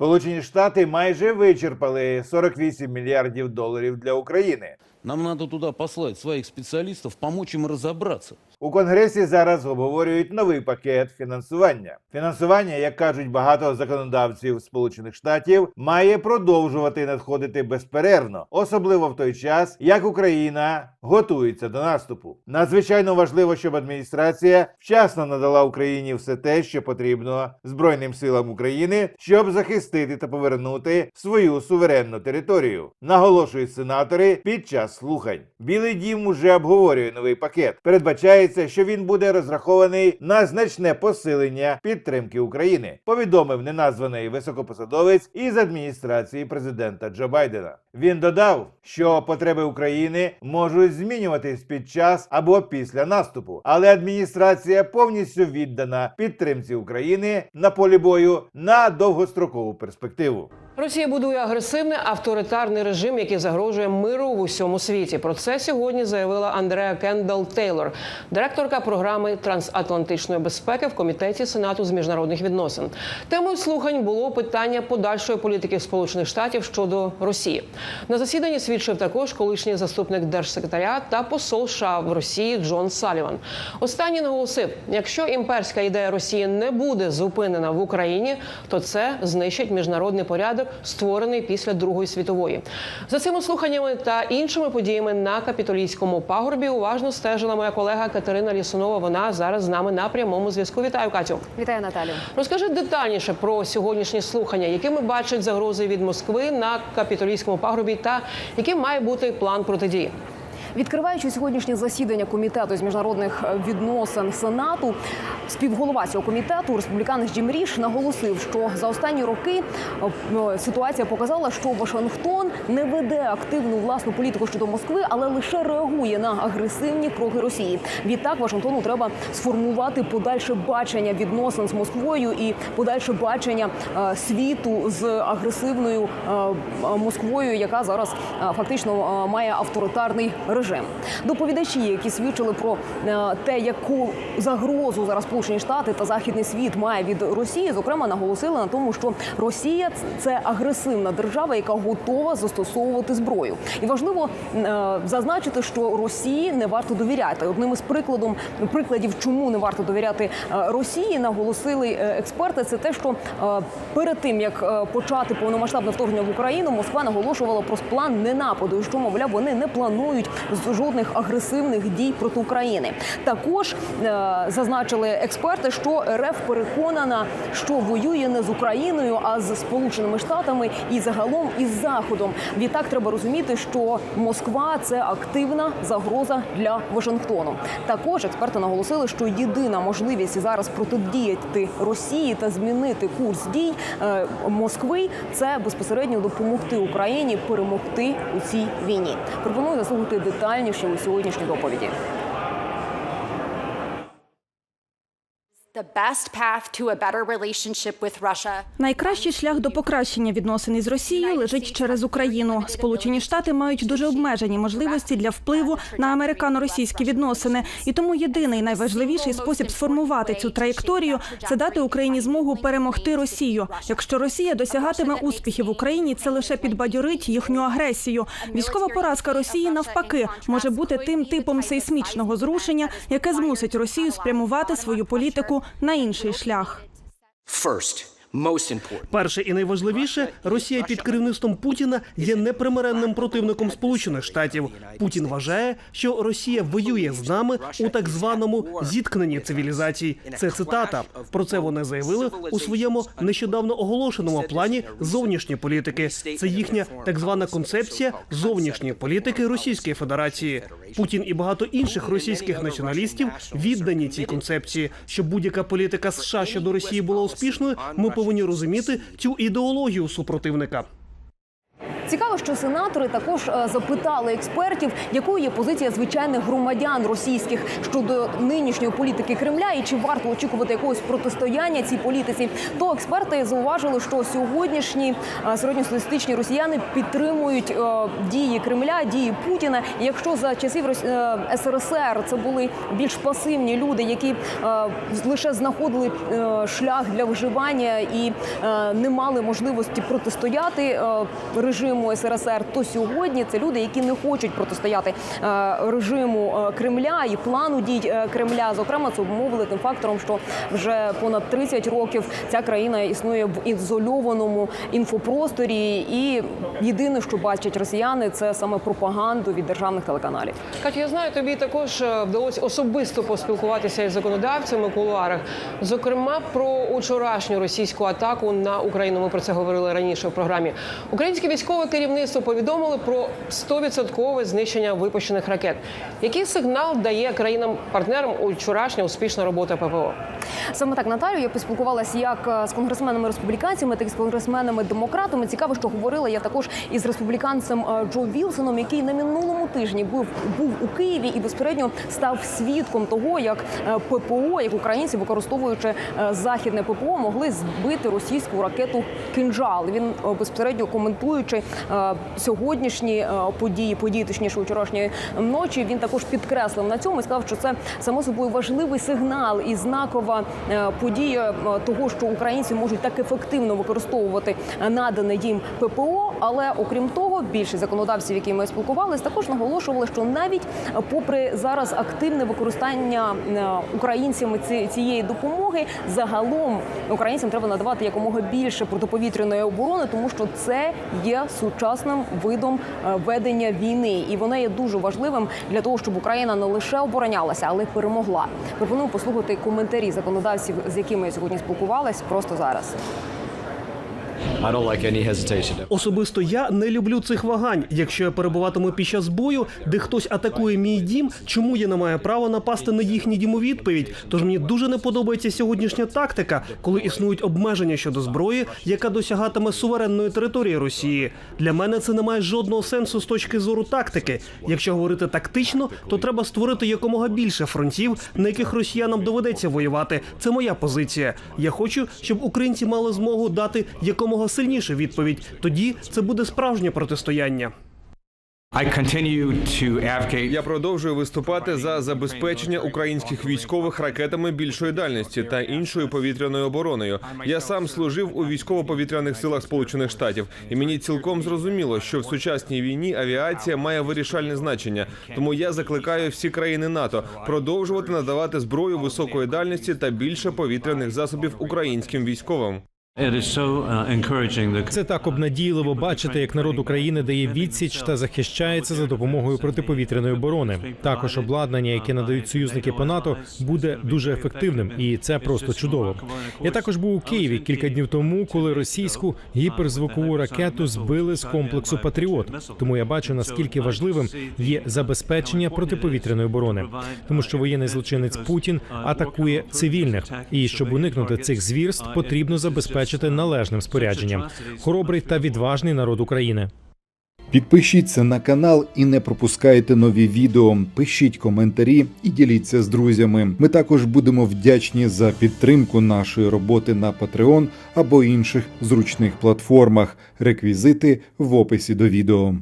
Сполучені Штати майже вичерпали 48 мільярдів доларів для України. Нам надо туда послать своих специалистов, помочь им разобраться. У конгресі зараз обговорюють новий пакет фінансування. Фінансування, як кажуть багато законодавців Сполучених Штатів, має продовжувати надходити безперервно, особливо в той час, як Україна готується до наступу. Надзвичайно важливо, щоб адміністрація вчасно надала Україні все те, що потрібно Збройним силам України, щоб захистити та повернути свою суверенну територію. Наголошують сенатори під час слухань. Білий дім уже обговорює новий пакет. Передбачається, що він буде розрахований на значне посилення підтримки України. Повідомив неназваний високопосадовець із адміністрації президента Джо Байдена. Він додав, що потреби України можуть змінюватись під час або після наступу, але адміністрація повністю віддана підтримці України на полі бою на довгострокову перспективу. Росія будує агресивний авторитарний режим, який загрожує миру в усьому світі. Про це сьогодні заявила Андреа Кендал Тейлор, директорка програми трансатлантичної безпеки в комітеті Сенату з міжнародних відносин. Темою слухань було питання подальшої політики Сполучених Штатів щодо Росії. На засіданні свідчив також колишній заступник держсекретаря та посол США в Росії Джон Саліван. Останній наголосив: якщо імперська ідея Росії не буде зупинена в Україні, то це знищить міжнародний порядок, створений після Другої світової. За цими слуханнями та іншими подіями на капітолійському пагорбі уважно стежила моя колега Катерина Лісунова. Вона зараз з нами на прямому зв'язку. Вітаю, Катю. Вітаю, Наталю. Розкажи детальніше про сьогоднішні слухання, якими бачать загрози від Москви на капітолійському пагорбі, та яким має бути план протидії. Відкриваючи сьогоднішнє засідання комітету з міжнародних відносин Сенату, співголова цього комітету, республіканець Джим Ріш, наголосив, що за останні роки е, е, ситуація показала, що Вашингтон не веде активну власну політику щодо Москви, але лише реагує на агресивні кроки Росії. Відтак Вашингтону треба сформувати подальше бачення відносин з Москвою і подальше бачення е, світу з агресивною е, Москвою, яка зараз фактично має авторитарний режим. Доповідачі, які свідчили про те, яку загрозу зараз Сполучені Штати та Західний світ має від Росії, зокрема наголосили на тому, що Росія це агресивна держава, яка готова застосовувати зброю. І важливо е, зазначити, що Росії не варто довіряти. Одним із прикладом прикладів, чому не варто довіряти е, Росії, наголосили е, експерти. Це те, що перед тим як почати повномасштабне вторгнення в Україну, Москва наголошувала про план ненападу, що мовляв, вони не планують жодних агресивних дій проти України. Також зазначили що РФ переконана, що воює не з Україною, а з Сполученими Штатами і загалом із Заходом. Відтак треба розуміти, що Москва це активна загроза для Вашингтону. Також експерти наголосили, що єдина можливість зараз протидіяти Росії та змінити курс дій е, Москви це безпосередньо допомогти Україні перемогти у цій війні. Пропоную заслухати детальніше у сьогоднішній доповіді. Найкращий шлях до покращення відносин із Росією лежить через Україну. Сполучені Штати мають дуже обмежені можливості для впливу на американо-російські відносини, і тому єдиний найважливіший спосіб сформувати цю траєкторію це дати Україні змогу перемогти Росію. Якщо Росія досягатиме успіхів в Україні, це лише підбадьорить їхню агресію. Військова поразка Росії навпаки може бути тим типом сейсмічного зрушення, яке змусить Росію спрямувати свою політику на інший шлях. Перше і найважливіше, Росія під керівництвом Путіна є непримиренним противником Сполучених Штатів. Путін вважає, що Росія воює з нами у так званому зіткненні цивілізацій. Це цитата. Про це вони заявили у своєму нещодавно оголошеному плані зовнішньої політики. Це їхня так звана концепція зовнішньої політики Російської Федерації. Путін і багато інших російських націоналістів віддані цій концепції. Щоб будь-яка політика США щодо Росії була успішною, ми повинні розуміти цю ідеологію супротивника. Цікаво, що сенатори також е, запитали експертів, якою є позиція звичайних громадян російських щодо нинішньої політики Кремля і чи варто очікувати якогось протистояння цій політиці. То експерти зауважили, що сьогоднішні е, середньостатистичні росіяни підтримують е, дії Кремля, дії Путіна. Якщо за часів СРСР це були більш пасивні люди, які лише знаходили шлях для виживання і не мали можливості протистояти е, режиму СРСР, то сьогодні це люди, які не хочуть протистояти е, режиму е, Кремля і плану дій е, Кремля. Зокрема, це обумовили тим фактором, що вже понад 30 років ця країна існує в ізольованому інфопросторі, і єдине, що бачать росіяни, це саме пропаганду від державних телеканалів. Катя, я знаю, тобі також вдалося особисто поспілкуватися із законодавцями в кулуарах. Зокрема, про учорашню російську атаку на Україну. Ми про це говорили раніше в програмі. Українське керівництво повідомили про 100% знищення випущених ракет. Який сигнал дає країнам-партнерам учорашня успішна робота ППО? Саме так Наталю я поспілкувалася як е, з конгресменами республіканцями, так і з конгресменами демократами. Цікаво, що говорила я також із республіканцем е, Джо Вілсоном, який на минулому тижні був був у Києві і безпередньо став свідком того, як е, ППО, як українці, використовуючи західне ППО, могли збити російську ракету кинжал. Він безпосередньо коментуючи сьогоднішні е, події, події точніше вчорашньої ночі. Він також підкреслив на цьому і сказав, що це само собою важливий сигнал і знакова е, подія е, того, що українці можуть так ефективно використовувати е, надане їм ППО. Але окрім того, більшість законодавців, які ми спілкувалися, також наголошували, що навіть попри зараз активне використання е, українцями ці- цієї допомоги, загалом українцям треба надавати якомога більше протиповітряної оборони, тому що це є сучасним видом е, ведення війни, і воно є дуже важливим для того, щоб Україна не лише оборонялася, але й перемогла. Пропоную послухати коментарі законодавців, з якими я сьогодні спілкувалась, просто зараз. I. Особисто я не люблю цих вагань. Якщо я перебуватиму під час бою, де хтось атакує мій дім, чому я не маю права напасти на їхній дім у відповідь? Тож мені дуже не подобається сьогоднішня тактика, коли існують обмеження щодо зброї, яка досягатиме суверенної території Росії. Для мене це не має жодного сенсу з точки зору тактики. Якщо говорити тактично, то треба створити якомога більше фронтів, на яких росіянам доведеться воювати. Це моя позиція. Я хочу, щоб українці мали змогу дати якомога сильнішу відповідь. Тоді це буде справжнє протистояння. Я продовжую виступати за забезпечення українських військових ракетами більшої дальності та іншою повітряною обороною. Я сам служив у військово-повітряних силах Сполучених Штатів, і мені цілком зрозуміло, що в сучасній війні авіація має вирішальне значення. Тому я закликаю всі країни НАТО продовжувати надавати зброю високої дальності та більше повітряних засобів українським військовим. Це так обнадійливо бачити, як народ України дає відсіч та захищається за допомогою протиповітряної оборони. Також обладнання, яке надають союзники по НАТО, буде дуже ефективним, і це просто чудово. Я також був у Києві кілька днів тому, коли російську гіперзвукову ракету збили з комплексу Патріот. Тому я бачу наскільки важливим є забезпечення протиповітряної оборони, тому що воєнний злочинець Путін атакує цивільних, і щоб уникнути цих звірств, потрібно забезпечити належним спорядженням. Хоробрий та відважний народ України. Підпишіться на канал і не пропускайте нові відео. Пишіть коментарі і діліться з друзями. Ми також будемо вдячні за підтримку нашої роботи на Patreon або інших зручних платформах. Реквізити в описі до відео.